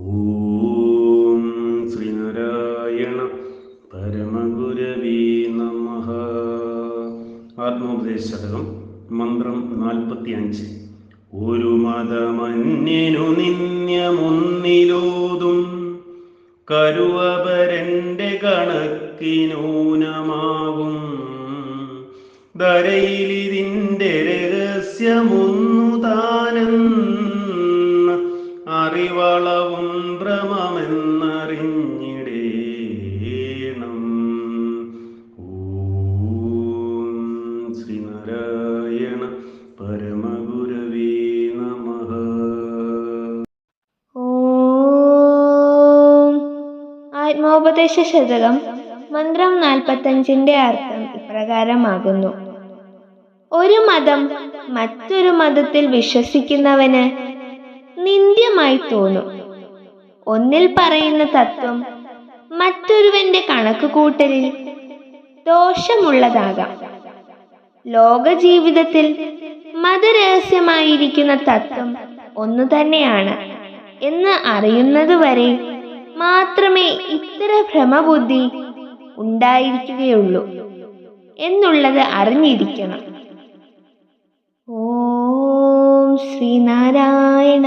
ഓം ശ്രീനാരായണ പരമഗുരവീ നമ. ആത്മോപദേശകം മന്ത്രം നാൽപ്പത്തി അഞ്ച് ഒരു മതമന്യനു നിന്യമൊന്നിലോതും കരുവപരന്റെ കണക്കിനൂനമാകും ധരയിലിതിന്റെ രഹസ്യമൊന്നു അറിവളവും ഭ്രമമെന്നറിഞ്ഞിടേണം. ഓം ശ്രീനാരായണ പരമഗുരവേ നമ. ഓം ആത്മോപദേശ ശതകം മന്ത്രം നാൽപ്പത്തഞ്ചിന്റെ അർത്ഥം ഇപ്രകാരമാകുന്നു. ഒരു മതം മറ്റൊരു മതത്തിൽ വിശ്വസിക്കുന്നവന് നിന്ദ്യമായി തോന്നും. ഒന്നിൽ പറയുന്ന തത്വം മറ്റൊരുവന്റെ കണക്കുകൂട്ടലിൽ ദോഷമുള്ളതാകാം. ലോക ജീവിതത്തിൽ മതരഹസ്യമായിരിക്കുന്ന തത്വം ഒന്നു തന്നെയാണ് എന്ന് അറിയുന്നത് വരെ മാത്രമേ ഇത്തര ഭ്രമബുദ്ധി ഉണ്ടായിരിക്കുകയുള്ളൂ എന്നുള്ളത് അറിഞ്ഞിരിക്കണം. ഓം ശ്രീനാരായണ